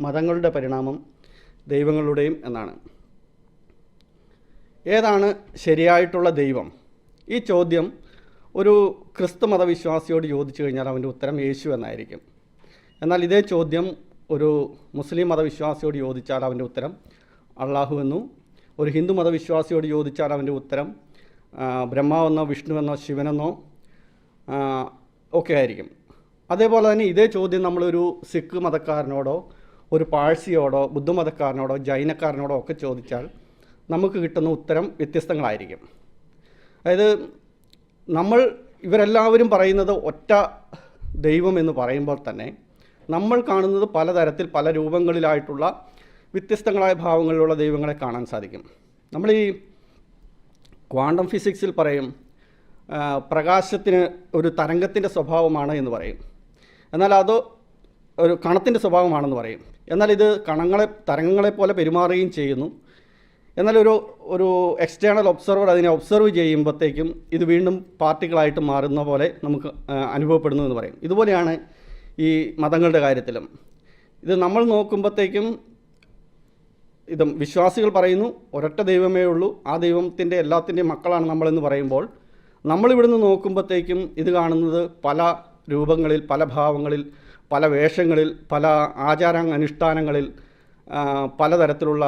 മതങ്ങളുടെ പരിണാമം ദൈവങ്ങളുടെയും എന്നാണ്. ഏതാണ് ശരിയായിട്ടുള്ള ദൈവം? ഈ ചോദ്യം ഒരു ക്രിസ്തു മതവിശ്വാസിയോട് ചോദിച്ചു കഴിഞ്ഞാൽ അവന്റെ ഉത്തരം യേശു എന്നായിരിക്കും. എന്നാൽ ഇതേ ചോദ്യം ഒരു മുസ്ലിം മതവിശ്വാസിയോട് ചോദിച്ചാൽ അവന്റെ ഉത്തരം അള്ളാഹു എന്നും ഒരു ഹിന്ദു മതവിശ്വാസിയോട് ചോദിച്ചാൽ അവന്റെ ഉത്തരം ബ്രഹ്മാവെന്നോ വിഷ്ണുവെന്നോ ശിവനെന്നോ ഒക്കെ ആയിരിക്കും. അതേപോലെ തന്നെ ഇതേ ചോദ്യം നമ്മളൊരു സിഖ് മതക്കാരനോടോ ഒരു പാഴ്സിയോടോ ബുദ്ധമതക്കാരനോടോ ജൈനക്കാരനോടോ ഒക്കെ ചോദിച്ചാൽ നമുക്ക് കിട്ടുന്ന ഉത്തരം വ്യത്യസ്തങ്ങളായിരിക്കും. അതായത് നമ്മൾ ഇവരെല്ലാവരും പറയുന്നത് ഒറ്റ ദൈവം എന്ന് പറയുമ്പോൾ തന്നെ നമ്മൾ കാണുന്നത് പലതരത്തിൽ പല രൂപങ്ങളിലായിട്ടുള്ള വ്യത്യസ്തങ്ങളായ ഭാവങ്ങളിലുള്ള ദൈവങ്ങളെ കാണാൻ സാധിക്കും. നമ്മൾ ഈ ക്വാണ്ടം ഫിസിക്സിൽ പറയും പ്രകാശത്തിന് ഒരു തരംഗത്തിന്റെ സ്വഭാവമാണ് എന്ന് പറയും. എന്നാൽ അത് ഒരു കണത്തിന്റെ സ്വഭാവമാണെന്ന് പറയും. എന്നാൽ ഇത് കണങ്ങളെ തരംഗങ്ങളെ പോലെ പെരുമാറുകയും ചെയ്യുന്നു. എന്നാൽ ഒരു ഒരു എക്സ്റ്റേണൽ ഒബ്സർവർ അതിനെ ഒബ്സർവ് ചെയ്യുമ്പോഴത്തേക്കും ഇത് വീണ്ടും പാർട്ടികളായിട്ട് മാറുന്ന പോലെ നമുക്ക് അനുഭവപ്പെടുന്നു എന്ന് പറയും. ഇതുപോലെയാണ് ഈ മതങ്ങളുടെ കാര്യത്തിലും. ഇത് നമ്മൾ നോക്കുമ്പോഴത്തേക്കും ഇത് വിശ്വാസികൾ പറയുന്നു ഒരൊറ്റ ദൈവമേ ഉള്ളൂ ആ ദൈവത്തിന്റെ എല്ലാത്തിന്റെയും മക്കളാണ് നമ്മളെന്ന് പറയുമ്പോൾ നമ്മളിവിടുന്ന് നോക്കുമ്പോഴത്തേക്കും ഇത് കാണുന്നത് പല രൂപങ്ങളിൽ പല ഭാവങ്ങളിൽ പല വേഷങ്ങളിൽ പല ആചാര അനുഷ്ഠാനങ്ങളിൽ പലതരത്തിലുള്ള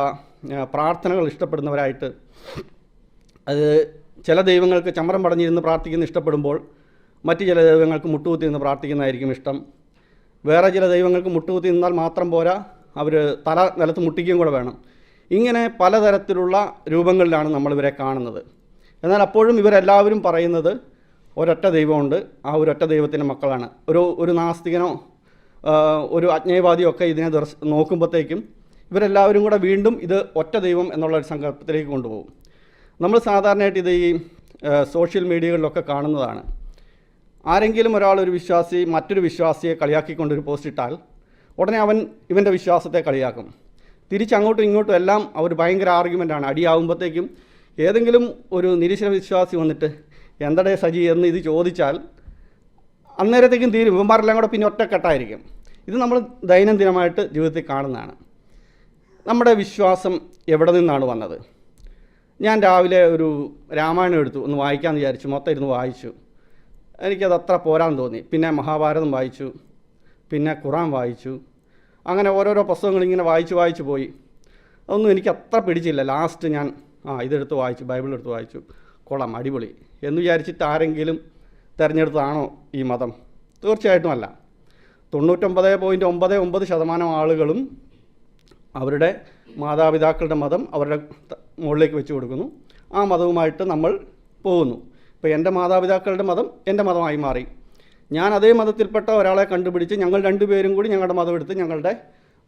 പ്രാർത്ഥനകൾ ഇഷ്ടപ്പെടുന്നവരായിട്ട് അത് ചില ദൈവങ്ങൾക്ക് ചമരം പടഞ്ഞിരുന്ന് പ്രാർത്ഥിക്കുന്ന ഇഷ്ടപ്പെടുമ്പോൾ മറ്റ് ചില ദൈവങ്ങൾക്ക് മുട്ടുകുത്തി നിന്ന് പ്രാർത്ഥിക്കുന്നതായിരിക്കും ഇഷ്ടം. വേറെ ചില ദൈവങ്ങൾക്ക് മുട്ടുകുത്തി നിന്നാൽ മാത്രം പോരാ അവർ തല നിലത്ത് മുട്ടിക്കുകയും കൂടെ വേണം. ഇങ്ങനെ പലതരത്തിലുള്ള രൂപങ്ങളിലാണ് നമ്മളിവരെ കാണുന്നത്. എന്നാൽ അപ്പോഴും ഇവരെല്ലാവരും പറയുന്നത് ഒരൊറ്റ ദൈവമുണ്ട് ആ ഒരൊറ്റ ദൈവത്തിന്റെ മക്കളാണ്. ഒരു ഒരു നാസ്തികനോ ഒരു അജ്ഞേയവാദിയൊക്കെ ഇതിനെ ദർശ നോക്കുമ്പോഴത്തേക്കും ഇവരെല്ലാവരും കൂടെ വീണ്ടും ഇത് ഒറ്റ ദൈവം എന്നുള്ള ഒരു സങ്കല്പത്തിലേക്ക് കൊണ്ടുപോകും. നമ്മൾ സാധാരണയായിട്ട് ഇത് ഈ സോഷ്യൽ മീഡിയകളിലൊക്കെ കാണുന്നതാണ്. ആരെങ്കിലും ഒരാൾ ഒരു വിശ്വാസി മറ്റൊരു വിശ്വാസിയെ കളിയാക്കിക്കൊണ്ടൊരു പോസ്റ്റ് ഇട്ടാൽ ഉടനെ അവൻ ഇവന്റെ വിശ്വാസത്തെ കളിയാക്കും. തിരിച്ചങ്ങോട്ടും ഇങ്ങോട്ടും എല്ലാം അവർ ഭയങ്കര ആർഗ്യുമെന്റാണ് അടിയാവുമ്പോഴത്തേക്കും ഏതെങ്കിലും ഒരു നിരീശ്വര വിശ്വാസി വന്നിട്ട് എന്തടേ സജി? എന്ന് ഇത് ചോദിച്ചാൽ അന്നേരത്തേക്കും തീരും. ഇവന്മാരെല്ലാം കൂടെ പിന്നെ ഒറ്റക്കെട്ടായിരിക്കും. ഇത് നമ്മൾ ദൈനംദിനമായിട്ട് ജീവിതത്തിൽ കാണുന്നതാണ്. നമ്മുടെ വിശ്വാസം എവിടെ നിന്നാണ് വന്നത്? ഞാൻ രാവിലെ ഒരു രാമായണം എടുത്തു. ഒന്ന് വായിക്കാമെന്ന് വിചാരിച്ചു. മൊത്തം ഇരുന്ന് വായിച്ചു. എനിക്കത് അത്ര പോരാൻ തോന്നി. പിന്നെ മഹാഭാരതം വായിച്ചു. പിന്നെ ഖുറാൻ വായിച്ചു. അങ്ങനെ ഓരോരോ പുസ്തകങ്ങൾ ഇങ്ങനെ വായിച്ച് വായിച്ച് പോയി. അതൊന്നും എനിക്ക് അത്ര പിടിച്ചില്ല. ലാസ്റ്റ് ഞാൻ ആ ഇതെടുത്ത് വായിച്ചു. ബൈബിൾ എടുത്ത് വായിച്ചു. കൊള്ളാം. അടിപൊളി. എന്ന് വിചാരിച്ചിട്ട് ആരെങ്കിലും തിരഞ്ഞെടുത്തതാണോ ഈ മതം? തീർച്ചയായിട്ടും അല്ല. തൊണ്ണൂറ്റൊമ്പത് പോയിന്റ് ഒമ്പത് ഒമ്പത് ശതമാനം ആളുകളും അവരുടെ മാതാപിതാക്കളുടെ മതം അവരുടെ മുകളിലേക്ക് വെച്ച് കൊടുക്കുന്നു. ആ മതവുമായിട്ട് നമ്മൾ പോകുന്നു. ഇപ്പോൾ എന്റെ മാതാപിതാക്കളുടെ മതം എന്റെ മതമായി മാറി. ഞാൻ അതേ മതത്തിൽപ്പെട്ട ഒരാളെ കണ്ടുപിടിച്ച് ഞങ്ങൾ രണ്ടുപേരും കൂടി ഞങ്ങളുടെ മതം എടുത്ത് ഞങ്ങളുടെ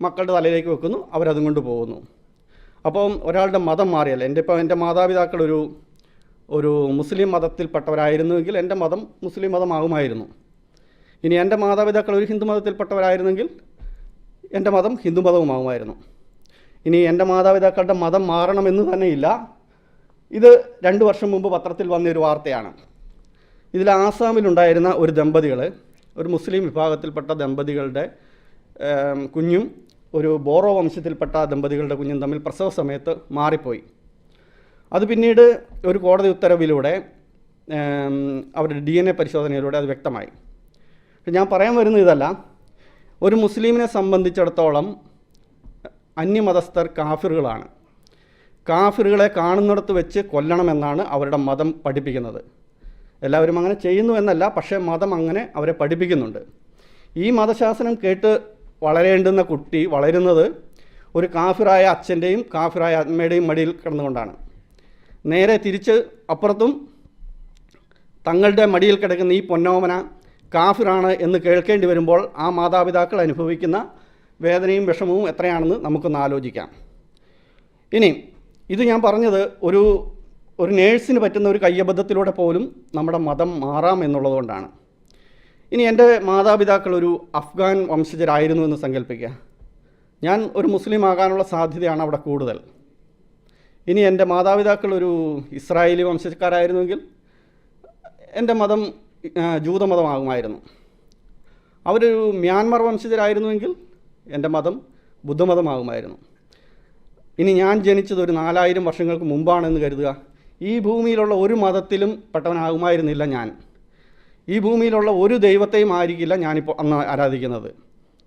മക്കളുടെ തലയിലേക്ക് വെക്കുന്നു അവരതും കൊണ്ട് പോകുന്നു. അപ്പം ഒരാളുടെ മതം മാറിയല്ല? എന്റെ ഇപ്പോൾ എന്റെ മാതാപിതാക്കൾ ഒരു മുസ്ലിം മതത്തിൽപ്പെട്ടവരായിരുന്നുവെങ്കിൽ എന്റെ മതം മുസ്ലിം മതമാകുമായിരുന്നു. ഇനി എന്റെ മാതാപിതാക്കൾ ഒരു ഹിന്ദു മതത്തിൽപ്പെട്ടവരായിരുന്നെങ്കിൽ എന്റെ മതം ഹിന്ദു മതവുമാകുമായിരുന്നു. ഇനി എന്റെ മാതാപിതാക്കളുടെ മതം മാറണമെന്ന് തന്നെയില്ല ഇത് രണ്ട് വർഷം മുമ്പ് പത്രത്തിൽ വന്ന ഒരു വാർത്തയാണ്. ഇതിൽ ആസാമിലുണ്ടായിരുന്ന ഒരു ദമ്പതികൾ ഒരു മുസ്ലിം വിഭാഗത്തിൽപ്പെട്ട ദമ്പതികളുടെ കുഞ്ഞും ഒരു ബോറോ വംശത്തിൽപ്പെട്ട ദമ്പതികളുടെ കുഞ്ഞും തമ്മിൽ പ്രസവ സമയത്ത് മാറിപ്പോയി. അത് പിന്നീട് ഒരു കോടതി ഉത്തരവിലൂടെ അവരുടെ ഡി എൻ എ പരിശോധനയിലൂടെ അത് വ്യക്തമായി. ഞാൻ പറയാൻ വരുന്ന ഇതല്ല. ഒരു മുസ്ലിമിനെ സംബന്ധിച്ചിടത്തോളം അന്യമതസ്ഥർ കാഫിറുകളാണ്. കാഫിറുകളെ കാണുന്നിടത്ത് വെച്ച് കൊല്ലണമെന്നാണ് അവരുടെ മതം പഠിപ്പിക്കുന്നത്. എല്ലാവരും അങ്ങനെ ചെയ്യുന്നു എന്നല്ല പക്ഷേ മതം അങ്ങനെ അവരെ പഠിപ്പിക്കുന്നുണ്ട്. ഈ മതശാസനം കേട്ട് വളരേണ്ടുന്ന കുട്ടി വളരുന്നത് ഒരു കാഫിറായ അച്ഛന്റെയും കാഫിറായ അമ്മയുടെയും മടിയിൽ കിടന്നുകൊണ്ടാണ്. നേരെ തിരിച്ച് അപ്പുറത്തും തങ്ങളുടെ മടിയിൽ കിടക്കുന്ന ഈ പൊന്നോമന കാഫിറാണ് എന്ന് കേൾക്കേണ്ടി വരുമ്പോൾ ആ മാതാപിതാക്കൾ അനുഭവിക്കുന്ന വേദനയും വിഷമവും എത്രയാണെന്ന് നമുക്കൊന്ന് ആലോചിക്കാം. ഇനി ഇത് ഞാൻ പറഞ്ഞത് ഒരു ഒരു നേഴ്സിന് പറ്റുന്ന ഒരു കയ്യബദ്ധത്തിലൂടെ പോലും നമ്മുടെ മതം മാറാം എന്നുള്ളതുകൊണ്ടാണ്. ഇനി എന്റെ മാതാപിതാക്കൾ ഒരു അഫ്ഗാൻ വംശജരായിരുന്നു എന്ന് സങ്കല്പിക്കുക ഞാൻ ഒരു മുസ്ലിം ആകാനുള്ള സാധ്യതയാണ് അവിടെ കൂടുതൽ. ഇനി എന്റെ മാതാപിതാക്കൾ ഒരു ഇസ്രായേലി വംശക്കാരായിരുന്നുവെങ്കിൽ എന്റെ മതം ജൂതമതമാകുമായിരുന്നു. അവരൊരു മ്യാൻമർ വംശജരായിരുന്നുവെങ്കിൽ എന്റെ മതം ബുദ്ധമതമാകുമായിരുന്നു. ഇനി ഞാൻ ജനിച്ചത് ഒരു നാലായിരം വർഷങ്ങൾക്ക് മുമ്പാണെന്ന് കരുതുക. ഈ ഭൂമിയിലുള്ള ഒരു മതത്തിലും പെട്ടവനാകുമായിരുന്നില്ല ഞാൻ. ഈ ഭൂമിയിലുള്ള ഒരു ദൈവത്തെയും ആയിരിക്കില്ല ഞാനിപ്പോൾ അന്ന് ആരാധിക്കുന്നത്.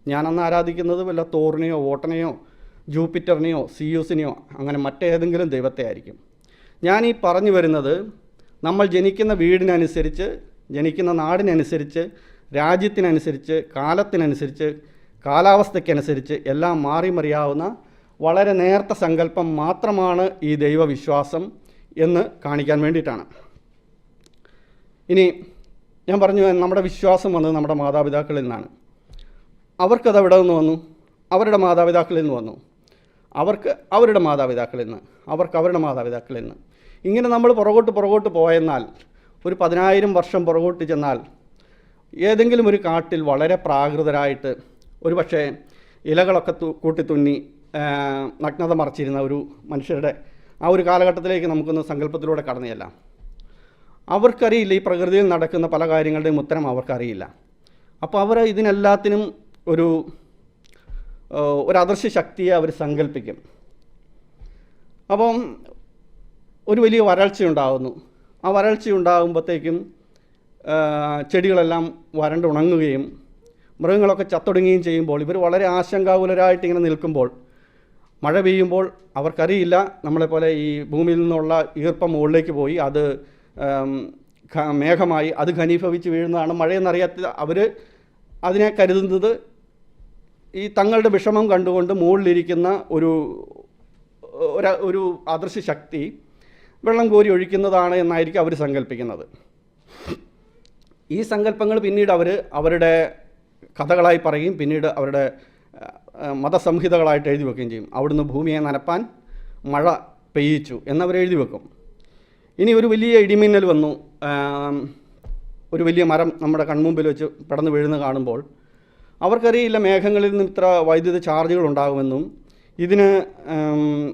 ഞാൻ ആരാധിക്കുന്നത് വല്ല തോറിനെയോ ഓട്ടനെയോ ജൂപ്പിറ്ററിനെയോ സിയൂസിനെയോ അങ്ങനെ മറ്റേതെങ്കിലും ദൈവത്തെ ആയിരിക്കും. ഞാൻ ഈ പറഞ്ഞു വരുന്നത് നമ്മൾ ജനിക്കുന്ന വീടിനനുസരിച്ച് ജനിക്കുന്ന നാടിനനുസരിച്ച് രാജ്യത്തിനനുസരിച്ച് കാലത്തിനനുസരിച്ച് കാലാവസ്ഥയ്ക്കനുസരിച്ച് എല്ലാം മാറി മറിയാവുന്ന വളരെ നേർത്ത സങ്കല്പം മാത്രമാണ് ഈ ദൈവവിശ്വാസം എന്ന് കാണിക്കാൻ വേണ്ടിയിട്ടാണ്. ഇനി ഞാൻ പറഞ്ഞു നമ്മുടെ വിശ്വാസം വന്നത് നമ്മുടെ മാതാപിതാക്കളിൽ നിന്നാണ്. അവർക്കത് എവിടെ നിന്ന് വന്നു? അവരുടെ മാതാപിതാക്കളിൽ നിന്ന് വന്നു. അവർക്ക് അവരുടെ മാതാപിതാക്കളിൽ നിന്ന് അവർക്ക് അവരുടെ മാതാപിതാക്കളിൽ നിന്ന് ഇങ്ങനെ നമ്മൾ പുറകോട്ട് പുറകോട്ട് പോയെന്നാൽ ഒരു പതിനായിരം വർഷം പുറകോട്ട് ചെന്നാൽ ഏതെങ്കിലും ഒരു കാട്ടിൽ വളരെ പ്രാകൃതരായിട്ട് ഒരു പക്ഷേ ഇലകളൊക്കെ കൂട്ടിത്തുന്നി നഗ്നത മറച്ചിരുന്ന ഒരു മനുഷ്യരുടെ ആ ഒരു കാലഘട്ടത്തിലേക്ക് നമുക്കൊന്ന് സങ്കല്പത്തിലൂടെ കടന്നു അവർക്കറിയില്ല ഈ പ്രകൃതിയിൽ നടക്കുന്ന പല കാര്യങ്ങളുടെയും ഉത്തരം അവർക്കറിയില്ല. അപ്പോൾ അവർ ഇതിനെല്ലാത്തിനും ഒരു ഒരു അദൃശ്യ ശക്തിയെ അവർ സങ്കല്പിക്കും അപ്പം ഒരു വലിയ വരൾച്ച ഉണ്ടാകുന്നു ആ വരൾച്ച ഉണ്ടാകുമ്പോഴത്തേക്കും ചെടികളെല്ലാം വരണ്ട് ഉണങ്ങുകയും മൃഗങ്ങളൊക്കെ ചത്തൊടുങ്ങുകയും ചെയ്യുമ്പോൾ ഇവർ വളരെ ആശങ്കാകുലരായിട്ട് ഇങ്ങനെ നിൽക്കുമ്പോൾ മഴ പെയ്യുമ്പോൾ അവർക്കറിയില്ല നമ്മളെപ്പോലെ ഈ ഭൂമിയിൽ നിന്നുള്ള ഈർപ്പം മുകളിലേക്ക് പോയി അത് മേഘമായി അത് ഘനീഭവിച്ച് വീഴുന്നതാണ് മഴയെന്നറിയാത്ത അവർ അതിനെ കരുതുന്നത് ഈ തങ്ങളുടെ വിഷമം കണ്ടുകൊണ്ട് മുകളിലിരിക്കുന്ന ഒരു ഒരു അദൃശ്യ ശക്തി വെള്ളം കോരി ഒഴിക്കുന്നതാണ് എന്നായിരിക്കും അവർ സങ്കല്പിക്കുന്നത് ഈ സങ്കല്പങ്ങൾ പിന്നീട് അവർ അവരുടെ കഥകളായി പറയും പിന്നീട് അവരുടെ മതസംഹിതകളായിട്ട് എഴുതി വെക്കുകയും ചെയ്യും. അവിടുന്ന് ഭൂമിയെ നനപ്പാൻ മഴ പെയ്യിച്ചു എന്നവർ എഴുതി വെക്കും. ഇനി ഒരു വലിയ ഇടിമിന്നൽ വന്നു. ഒരു വലിയ മരം നമ്മുടെ കൺമുമ്പിൽ വെച്ച് പടന്നു വീഴുന്ന കാണുമ്പോൾ അവർക്കറിയില്ല മേഘങ്ങളിൽ നിന്ന് ഇത്ര വൈദ്യുത ചാർജുകൾ ഉണ്ടാകുമെന്നും ഇതിന്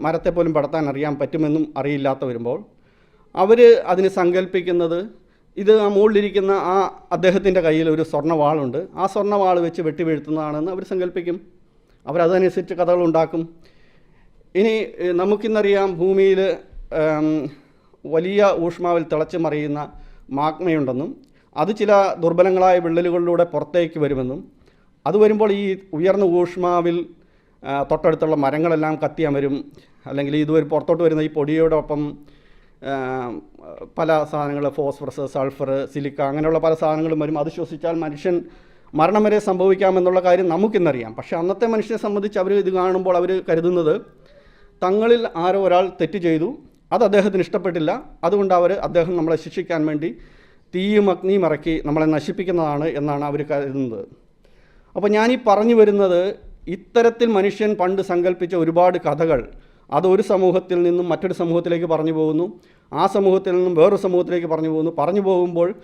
മരത്തെ പോലും പടത്താൻ അറിയാൻ പറ്റുമെന്നും അറിയില്ലാത്ത വരുമ്പോൾ അവർ അതിന് സങ്കല്പിക്കുന്നത് ഇത് ആ മുകളിലിരിക്കുന്ന ആ അദ്ദേഹത്തിന്റെ കയ്യിൽ ഒരു സ്വർണവാളുണ്ട്. ആ സ്വർണവാൾ വെച്ച് വെട്ടി വീഴ്ത്തുന്നതാണെന്ന് അവർ സങ്കല്പിക്കും അവരതനുസരിച്ച് കഥകൾ ഉണ്ടാക്കും. ഇനി നമുക്കിന്നറിയാം ഭൂമിയിൽ വലിയ ഊഷ്മാവിൽ തിളച്ച് മറിയുന്ന മാഗ്മയുണ്ടെന്നും അത് ചില ദുർബലങ്ങളായ വിള്ളലുകളിലൂടെ പുറത്തേക്ക് വരുമെന്നും അത് വരുമ്പോൾ ഈ ഉയർന്ന ഊഷ്മാവിൽ തൊട്ടടുത്തുള്ള മരങ്ങളെല്ലാം കത്തിയമരും അല്ലെങ്കിൽ ഇതുവരെ പുറത്തോട്ട് വരുന്ന ഈ പൊടിയോടൊപ്പം പല സാധനങ്ങൾ ഫോസ്ഫറസ് സൾഫർ സിലിക്ക അങ്ങനെയുള്ള പല സാധനങ്ങളും വരും. അത് ശ്വസിച്ചാൽ മനുഷ്യൻ മരണം വരെ സംഭവിക്കാമെന്നുള്ള കാര്യം നമുക്കിന്നറിയാം. പക്ഷേ അന്നത്തെ മനുഷ്യനെ സംബന്ധിച്ച് അവർ ഇത് കാണുമ്പോൾ അവർ കരുതുന്നത് തങ്ങളിൽ ആരോ ഒരാൾ തെറ്റ് ചെയ്തു. അത് അദ്ദേഹത്തിന് ഇഷ്ടപ്പെട്ടില്ല. അതുകൊണ്ട് അവർ അദ്ദേഹം നമ്മളെ ശിക്ഷിക്കാൻ വേണ്ടി തീയും അഗ്നിയും ഇറക്കി നമ്മളെ നശിപ്പിക്കുന്നതാണ് എന്നാണ് അവർ കരുതുന്നത്. അപ്പോൾ ഈ പറഞ്ഞു വരുന്നത് ഇത്തരത്തിൽ മനുഷ്യൻ പണ്ട് സങ്കല്പിച്ച ഒരുപാട് കഥകൾ അതൊരു സമൂഹത്തിൽ നിന്നും മറ്റൊരു സമൂഹത്തിലേക്ക് പറഞ്ഞു പോകുന്നു. ആ സമൂഹത്തിൽ നിന്നും വേറൊരു സമൂഹത്തിലേക്ക് പറഞ്ഞു പോകുന്നു. പറഞ്ഞു പോകുമ്പോൾ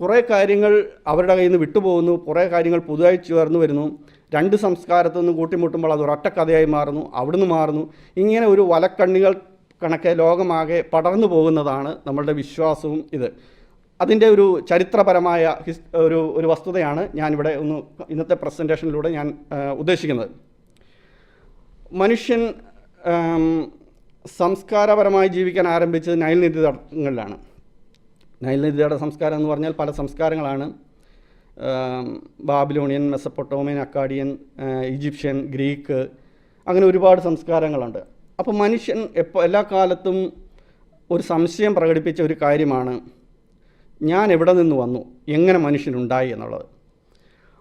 കുറേ കാര്യങ്ങൾ അവരുടെ കയ്യിൽ നിന്ന് വിട്ടുപോകുന്നു. കുറേ കാര്യങ്ങൾ പുതുതായി ചേർന്ന് വരുന്നു. രണ്ട് സംസ്കാരത്തു നിന്നും കൂട്ടിമുട്ടുമ്പോൾ അത് ഒരൊറ്റ കഥയായി മാറുന്നു. അവിടുന്ന് മാറുന്നു. ഇങ്ങനെ ഒരു വലക്കണ്ണികൾ കണക്കെ ലോകമാകെ പടർന്നു പോകുന്നതാണ് നമ്മളുടെ വിശ്വാസവും ഇത്. അതിന്റെ ഒരു ചരിത്രപരമായ ഹിസ് ഒരു ഒരു വസ്തുതയാണ് ഞാനിവിടെ ഒന്ന് ഇന്നത്തെ പ്രസന്റേഷനിലൂടെ ഞാൻ ഉദ്ദേശിക്കുന്നത്. മനുഷ്യൻ സംസ്കാരപരമായി ജീവിക്കാൻ ആരംഭിച്ചത് നൈൽ തടങ്ങളിലാണ് നൈൽ നദിയുടെ സംസ്കാരം എന്ന് പറഞ്ഞാൽ പല സംസ്കാരങ്ങളാണ്. Babylonian Mesopotamian Akkadian Egyptian Greek അങ്ങനെ ഒരുപാട് സംസ്കാരങ്ങളുണ്ട്. അപ്പോൾ മനുഷ്യൻ എപ്പോൾ എല്ലാ കാലത്തും ഒരു സംശയം പ്രകടിപ്പിച്ച ഒരു കാര്യമാണ് ഞാൻ എവിടെ നിന്ന് വന്നു? എങ്ങനെ മനുഷ്യനുണ്ടായി എന്നുള്ളത്.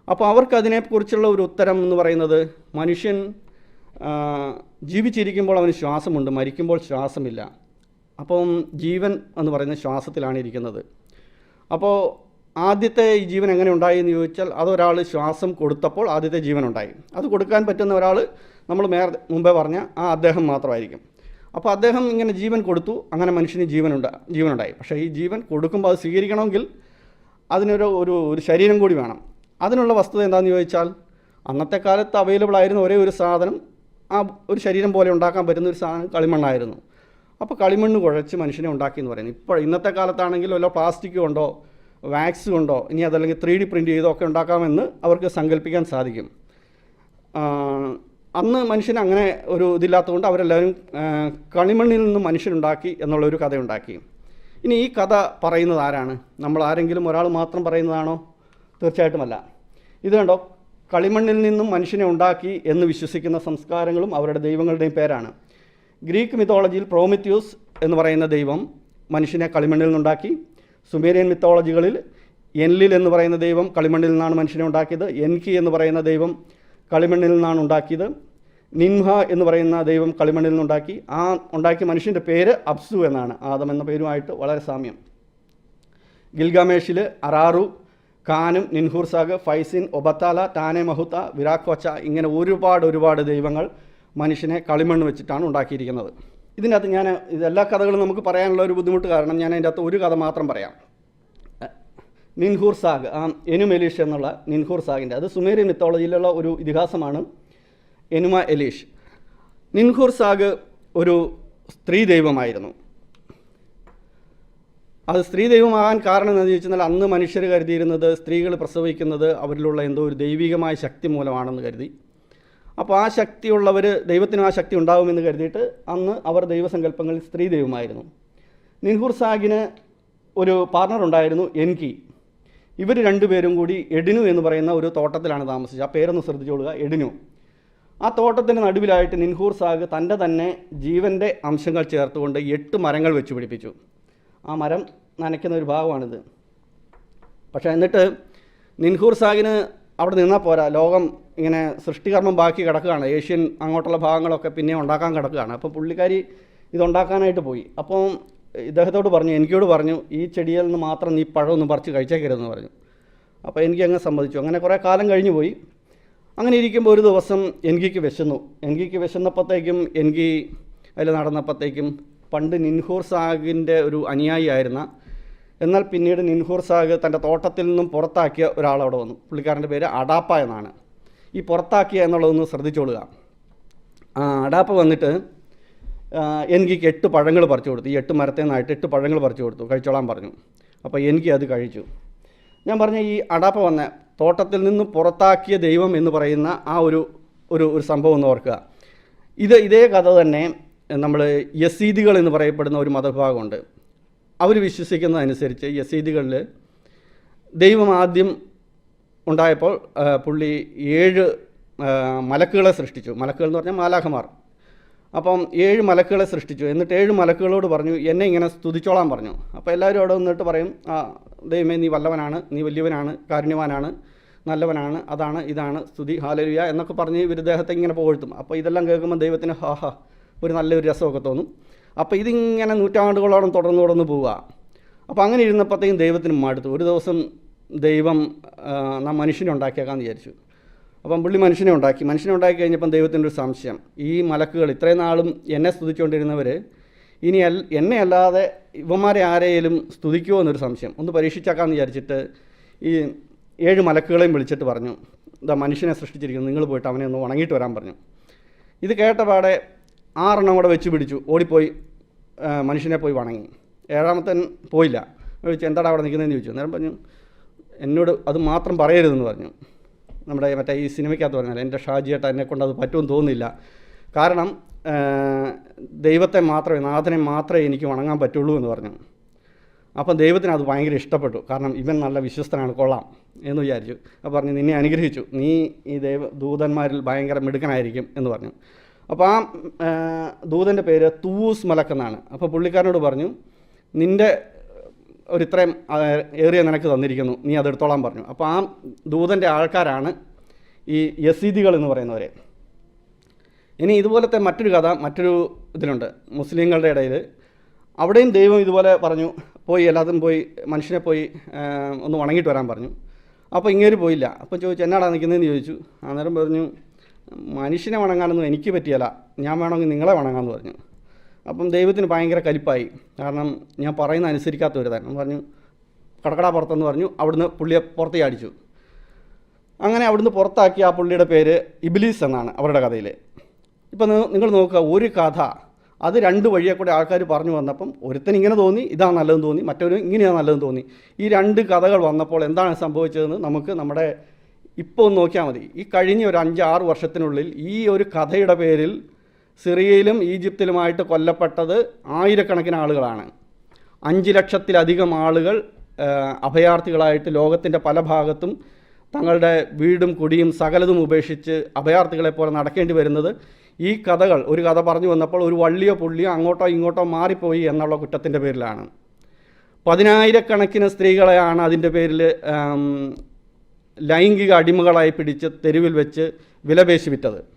അപ്പോൾ അവർക്ക് അതിനെക്കുറിച്ചുള്ള ഒരു ഉത്തരം എന്ന് പറയുന്നത് മനുഷ്യൻ ജീവിച്ചിരിക്കുമ്പോൾ അവന് ശ്വാസമുണ്ട് മരിക്കുമ്പോൾ ശ്വാസമില്ല. അപ്പം ജീവൻ എന്ന് പറയുന്നത് ശ്വാസത്തിലാണ് ഇരിക്കുന്നത്. അപ്പോൾ ആദ്യത്തെ ഈ ജീവൻ എങ്ങനെ ഉണ്ടായി എന്ന് ചോദിച്ചാൽ അതൊരാൾ ശ്വാസം കൊടുത്തപ്പോൾ ആദ്യത്തെ ജീവൻ ഉണ്ടായി. അത് കൊടുക്കാൻ പറ്റുന്ന ഒരാൾ നമ്മൾ മേ മുമ്പേ പറഞ്ഞ ആ അദ്ദേഹം മാത്രമായിരിക്കും. അപ്പോൾ അദ്ദേഹം ഇങ്ങനെ ജീവൻ കൊടുത്തു. അങ്ങനെ മനുഷ്യന് ജീവനുണ്ട ജീവനുണ്ടായി. പക്ഷേ ഈ ജീവൻ കൊടുക്കുമ്പോൾ അത് സ്വീകരിക്കണമെങ്കിൽ അതിനൊരു ഒരു ഒരു ശരീരം കൂടി വേണം. അതിനുള്ള വസ്തുത എന്താണെന്ന് ചോദിച്ചാൽ അന്നത്തെ കാലത്ത് അവൈലബിൾ ആയിരുന്ന ഒരേ ഒരു സാധനം ആ ഒരു ശരീരം പോലെ ഉണ്ടാക്കാൻ പറ്റുന്ന ഒരു സാധനം കളിമണ്ണായിരുന്നു. അപ്പോൾ കളിമണ്ണ് കുഴച്ച് മനുഷ്യനെ ഉണ്ടാക്കി എന്ന് പറയുന്നത് ഇപ്പോൾ ഇന്നത്തെ കാലത്താണെങ്കിൽ വല്ല പ്ലാസ്റ്റിക് കൊണ്ടോ വാക്സ് കൊണ്ടോ ഇനി അതല്ലെങ്കിൽ ത്രീ ഡി പ്രിന്റ് ചെയ്തോ ഒക്കെ ഉണ്ടാക്കാമെന്ന് അവർക്ക് സങ്കല്പിക്കാൻ സാധിക്കും. അന്ന് മനുഷ്യൻ അങ്ങനെ ഒരു ഇതില്ലാത്തതുകൊണ്ട് അവരെല്ലാവരും കളിമണ്ണിൽ നിന്ന് മനുഷ്യനുണ്ടാക്കി എന്നുള്ളൊരു കഥയുണ്ടാക്കി. ഇനി ഈ കഥ പറയുന്നത് ആരാണ്? നമ്മൾ ആരെങ്കിലും ഒരാൾ മാത്രം പറയുന്നതാണോ? തീർച്ചയായിട്ടുമല്ല. ഇത് കണ്ടോ? കളിമണ്ണിൽ നിന്നും മനുഷ്യനെ ഉണ്ടാക്കി എന്ന് വിശ്വസിക്കുന്ന സംസ്കാരങ്ങളും അവരുടെ ദൈവങ്ങളുടെയും പേരാണ്. ഗ്രീക്ക് മിത്തോളജിയിൽ പ്രോമിത്യൂസ് എന്ന് പറയുന്ന ദൈവം മനുഷ്യനെ കളിമണ്ണിൽ നിന്നുണ്ടാക്കി. സുമേരിയൻ മിത്തോളജികളിൽ എൻലിൽ എന്ന് പറയുന്ന ദൈവം കളിമണ്ണിൽ നിന്നാണ് മനുഷ്യനെ ഉണ്ടാക്കിയത്. എൻകി എന്ന് പറയുന്ന ദൈവം കളിമണ്ണിൽ നിന്നാണ് ഉണ്ടാക്കിയത്. നിൻഹ എന്ന് പറയുന്ന ദൈവം കളിമണ്ണിൽ നിന്നുണ്ടാക്കി. ആ ഉണ്ടാക്കിയ മനുഷ്യന്റെ പേര് അബ്സു എന്നാണ്. ആദം എന്ന പേരുമായിട്ട് വളരെ സാമ്യം. ഗിൽഗാമേഷിൽ അറാറു കാനും നിൻഹൂർസാഗ് ഫൈസിൻ ഒബത്താല താനെ മഹുത്ത വിരാക്കോച്ച ഇങ്ങനെ ഒരുപാട് ഒരുപാട് ദൈവങ്ങൾ മനുഷ്യനെ കളിമണ്ണ് വെച്ചിട്ടാണ് ഉണ്ടാക്കിയിരിക്കുന്നത്. ഇതിനകത്ത് ഞാൻ ഇതെല്ലാ കഥകളും നമുക്ക് പറയാനുള്ള ഒരു ബുദ്ധിമുട്ട് കാരണം ഞാൻ അതിന്റെ അകത്ത് ഒരു കഥ മാത്രം പറയാം. നിൻഹൂർ സാഗ് ആ എനുമ എലീഷ് എന്നുള്ള നിൻഹൂർ സാഗിന്റെ. അത് സുമേറിയൻ മിത്തോളജിയിലുള്ള ഒരു ഇതിഹാസമാണ് എനുമ എലീഷ്. നിൻഹൂർ സാഗ് ഒരു സ്ത്രീ ദൈവമായിരുന്നു. അത് സ്ത്രീ ദൈവമാകാൻ കാരണം എന്താണെന്ന് ചോദിച്ചാൽ അന്ന് മനുഷ്യർ കരുതിയിരുന്നത് സ്ത്രീകൾ പ്രസവിക്കുന്നത് അവരിലുള്ള എന്തോ ഒരു ദൈവികമായ ശക്തി മൂലമാണെന്ന് കരുതി. അപ്പോൾ ആ ശക്തിയുള്ളവർ ദൈവത്തിനും ആ ശക്തി ഉണ്ടാകുമെന്ന് കരുതിയിട്ട് അന്ന് അവർ ദൈവസങ്കല്പങ്ങളിൽ സ്ത്രീ ദൈവമായിരുന്നു. നിൻഹൂർ സാഗിന് ഒരു പാർട്ണർ ഉണ്ടായിരുന്നു എൻകി. ഇവർ രണ്ടുപേരും കൂടി എഡിനു എന്ന് പറയുന്ന ഒരു തോട്ടത്തിലാണ് താമസിച്ചത്. ആ പേരൊന്ന് ശ്രദ്ധിച്ചോളുക. എഡിനു. ആ തോട്ടത്തിന്റെ നടുവിലായിട്ട് നിൻഹൂർ സാഗ് തന്റെ തന്നെ ജീവന്റെ അംശങ്ങൾ ചേർത്തുകൊണ്ട് എട്ട് മരങ്ങൾ വെച്ച് പിടിപ്പിച്ചു. ആ മരം നനയ്ക്കുന്ന ഒരു ഭാഗമാണിത്. പക്ഷേ എന്നിട്ട് നിൻഹൂർ സാഗിന് അവിടെ നിന്നാൽ പോരാ. ലോകം ഇങ്ങനെ സൃഷ്ടികർമ്മം ബാക്കി കിടക്കുകയാണ്. ഏഷ്യൻ അങ്ങോട്ടുള്ള ഭാഗങ്ങളൊക്കെ പിന്നെ ഉണ്ടാക്കാൻ കിടക്കുകയാണ്. അപ്പോൾ പുള്ളിക്കാരി ഇതുണ്ടാക്കാനായിട്ട് പോയി. അപ്പോൾ ഇദ്ദേഹത്തോട് പറഞ്ഞു എനിക്കോട് പറഞ്ഞു ഈ ചെടിയിൽ നിന്ന് മാത്രം നീ പഴമൊന്നും പറിച്ച് കഴിച്ചേക്കരുതെന്ന് പറഞ്ഞു. അപ്പോൾ എനിക്ക് അങ്ങ് സമ്മതിച്ചു. അങ്ങനെ കുറേ കാലം കഴിഞ്ഞു പോയി. അങ്ങനെ ഇരിക്കുമ്പോൾ ഒരു ദിവസം എൻകിക്ക് വിശന്നു. എൻകിക്ക് വിശന്നപ്പോഴത്തേക്കും എനിക്ക് അതിൽ നടന്നപ്പോഴത്തേക്കും പണ്ട് നിൻഹൂർ സാഗിന്റെ ഒരു അനുയായിയായിരുന്ന എന്നാൽ പിന്നീട് നിൻഹൂർ സാഗ് തന്റെ തോട്ടത്തിൽ നിന്നും പുറത്താക്കിയ ഒരാൾ അവിടെ വന്നു. പുള്ളിക്കാരന്റെ പേര് അടാപ്പ എന്നാണ്. ഈ പുറത്താക്കിയ എന്നുള്ളതൊന്ന് ശ്രദ്ധിച്ചോളുക. ആ അടാപ്പ വന്നിട്ട് എനിക്ക് എട്ട് പഴങ്ങൾ പറിച്ചു കൊടുത്തു. ഈ എട്ട് മരത്തിൽ നിന്നായിട്ട് എട്ട് പഴങ്ങൾ പറിച്ചു കൊടുത്തു. കഴിച്ചോളാൻ പറഞ്ഞു. അപ്പോൾ എനിക്ക് അത് കഴിച്ചു. ഞാൻ പറഞ്ഞ ഈ അടാപ്പ വന്ന തോട്ടത്തിൽ നിന്ന് പുറത്താക്കിയ ദൈവം എന്ന് പറയുന്ന ആ ഒരു ഒരു ഒരു സംഭവം ഒന്ന് ഓർക്കുക. ഇത് ഇതേ കഥ തന്നെ നമ്മൾ യസീദികൾ എന്ന് പറയപ്പെടുന്ന ഒരു മതവിഭാഗമുണ്ട്. അവർ വിശ്വസിക്കുന്നതനുസരിച്ച് യസീദികളിൽ ദൈവം ആദ്യം ഉണ്ടായപ്പോൾ പുള്ളി ഏഴ് മലക്കുകളെ സൃഷ്ടിച്ചു. മലക്കുകൾ എന്ന് പറഞ്ഞാൽ മാലാഖമാർ. അപ്പം ഏഴ് മലക്കുകളെ സൃഷ്ടിച്ചു. എന്നിട്ട് ഏഴ് മലക്കുകളോട് പറഞ്ഞു എന്നെ ഇങ്ങനെ സ്തുതിച്ചോളാൻ പറഞ്ഞു. അപ്പോൾ എല്ലാവരും അവിടെ വന്നിട്ട് പറയും ആ ദൈവമേ നീ വല്ലവനാണ് നീ വലിയവനാണ് കാരുണ്യവാനാണ് നല്ലവനാണ് അതാണ് ഇതാണ് സ്തുതി ഹാലരുയ എന്നൊക്കെ പറഞ്ഞ് ഇവർ ദേഹത്തെ ഇങ്ങനെ പുകഴ്ത്തും അപ്പോൾ ഇതെല്ലാം കേൾക്കുമ്പോൾ ദൈവത്തിന് ഹാ ഹാ ഒരു നല്ലൊരു രസമൊക്കെ തോന്നും. അപ്പോൾ ഇതിങ്ങനെ നൂറ്റാണ്ടുകളോളം തുടർന്ന് തുടർന്ന് പോവുക. അപ്പോൾ അങ്ങനെ ഇരുന്നപ്പോഴത്തേക്കും ദൈവത്തിന് മടുത്തു. ഒരു ദിവസം ദൈവം നാം മനുഷ്യനെ ഉണ്ടാക്കിയേക്കാന്ന് വിചാരിച്ചു. അപ്പം പുള്ളി മനുഷ്യനെ ഉണ്ടാക്കി. മനുഷ്യനെ ഉണ്ടാക്കി കഴിഞ്ഞപ്പം ദൈവത്തിന്റെ ഒരു സംശയം. ഈ മലക്കുകൾ ഇത്രയും നാളും എന്നെ സ്തുതിച്ചുകൊണ്ടിരുന്നവർ ഇനി അൽ എന്നെ അല്ലാതെ ഇവന്മാരെ ആരെയും സ്തുതിക്കുമോ എന്നൊരു സംശയം. ഒന്ന് പരീക്ഷിച്ചാക്കാമെന്ന് വിചാരിച്ചിട്ട് ഈ ഏഴ് മലക്കുകളെയും വിളിച്ചിട്ട് പറഞ്ഞു. ഇതാ മനുഷ്യനെ സൃഷ്ടിച്ചിരിക്കുന്നു നിങ്ങൾ പോയിട്ട് അവനെ ഒന്ന് ഉണങ്ങിയിട്ട് വരാൻ പറഞ്ഞു. ഇത് കേട്ടപാടെ ആറെണ്ണം കൂടെ വെച്ച് പിടിച്ചു. ഓടിപ്പോയി മനുഷ്യനെ പോയി വണങ്ങി. ഏഴാമത്തൻ പോയില്ല. ചോദിച്ചു എന്താടാ അവിടെ നിൽക്കുന്നതെന്ന് ചോദിച്ചു? അന്നേരം പറഞ്ഞു എന്നോട് അത് മാത്രം പറയരുതെന്ന് പറഞ്ഞു. നമ്മുടെ മറ്റേ ഈ സിനിമയ്ക്കകത്ത് പറഞ്ഞാൽ എന്റെ ഷാജിയേട്ട എന്നെ കൊണ്ട് അത് പറ്റുമെന്ന് തോന്നുന്നില്ല. കാരണം ദൈവത്തെ മാത്രമേ നാഥനെ മാത്രമേ എനിക്ക് വണങ്ങാൻ പറ്റുള്ളൂ എന്ന് പറഞ്ഞു. അപ്പം ദൈവത്തിന് അത് ഭയങ്കര ഇഷ്ടപ്പെട്ടു. കാരണം ഇവൻ നല്ല വിശ്വസ്തനാണ് കൊള്ളാം എന്ന് വിചാരിച്ചു. അപ്പോൾ പറഞ്ഞു നിന്നെ അനുഗ്രഹിച്ചു. നീ ഈ ദൈവ ദൂതന്മാരിൽ ഭയങ്കര മിടുക്കനായിരിക്കും എന്ന് പറഞ്ഞു. അപ്പോൾ ആ, ദൂതന്റെ പേര് തൂസ് മലക്കെന്നാണ്. അപ്പോൾ പുള്ളിക്കാരനോട് പറഞ്ഞു നിന്റെ ഒരു ഇത്രയും ഏറിയ നിനക്ക് തന്നിരിക്കുന്നു. നീ അതെടുത്തോളാൻ പറഞ്ഞു. അപ്പോൾ ആ ദൂതന്റെ ആൾക്കാരാണ് ഈ യസീദികൾ എന്ന് പറയുന്നവരെ. ഇനി ഇതുപോലത്തെ മറ്റൊരു കഥ മറ്റൊരു ഇതിലുണ്ട് മുസ്ലിങ്ങളുടെ ഇടയിൽ അവിടെയും ദൈവം ഇതുപോലെ പറഞ്ഞു പോയി എല്ലാത്തും പോയി മനുഷ്യനെ പോയി ഒന്ന് വണങ്ങിയിട്ട് വരാൻ പറഞ്ഞു. അപ്പോൾ ഇങ്ങേര് പോയില്ല. അപ്പം ചോദിച്ചു എന്നാടാ നിൽക്കുന്നതെന്ന് ചോദിച്ചു. അന്നേരം പറഞ്ഞു മനുഷ്യനെ വണങ്ങാനൊന്നും എനിക്ക് പറ്റിയല്ല. ഞാൻ വേണമെങ്കിൽ നിങ്ങളെ വണങ്ങാമെന്ന് പറഞ്ഞു. അപ്പം ദൈവത്തിന് ഭയങ്കര കലിപ്പായി. കാരണം ഞാൻ പറയുന്ന അനുസരിക്കാത്ത ഒരു തരണം പറഞ്ഞു കടക്കട പുറത്തെന്ന് പറഞ്ഞു അവിടുന്ന് പുള്ളിയെ പുറത്തേക്ക് അടിച്ചു. അങ്ങനെ അവിടുന്ന് പുറത്താക്കി ആ പുള്ളിയുടെ പേര് ഇബിലീസ് എന്നാണ് അവരുടെ കഥയിൽ ഇപ്പം നിങ്ങൾ നോക്കുക ഒരു കഥ അത് രണ്ട് വഴിയെ കൂടെ ആൾക്കാർ പറഞ്ഞു വന്നപ്പം ഒരുത്തൻ ഇങ്ങനെ തോന്നി ഇതാണ് നല്ലതെന്ന് തോന്നി മറ്റൊരു ഇങ്ങനെയാണ് നല്ലതെന്ന് തോന്നി. ഈ രണ്ട് കഥകൾ വന്നപ്പോൾ എന്താണ് സംഭവിച്ചതെന്ന് നമുക്ക് നമ്മുടെ ഇപ്പോൾ ഒന്ന് നോക്കിയാൽ മതി. ഈ കഴിഞ്ഞ ഒരു അഞ്ച് ആറ് വർഷത്തിനുള്ളിൽ ഈ ഒരു കഥയുടെ പേരിൽ സിറിയയിലും ഈജിപ്തിലുമായിട്ട് കൊല്ലപ്പെട്ടത് ആയിരക്കണക്കിന് ആളുകളാണ്. അഞ്ച് ലക്ഷത്തിലധികം ആളുകൾ അഭയാർത്ഥികളായിട്ട് ലോകത്തിന്റെ പല ഭാഗത്തും തങ്ങളുടെ വീടും കുടിയും സകലതും ഉപേക്ഷിച്ച് അഭയാർത്ഥികളെ പോലെ നടക്കേണ്ടി വരുന്നത്. ഈ കഥകൾ ഒരു കഥ പറഞ്ഞു വന്നപ്പോൾ ഒരു വള്ളിയോ പുള്ളിയോ അങ്ങോട്ടോ ഇങ്ങോട്ടോ മാറിപ്പോയി എന്നുള്ള കുറ്റത്തിന്റെ പേരിലാണ്. പതിനായിരക്കണക്കിന് സ്ത്രീകളെയാണ് അതിന്റെ പേരിൽ ലൈംഗിക അടിമകളായി പിടിച്ച് തെരുവിൽ വെച്ച് വിലപേശി വിറ്റത്.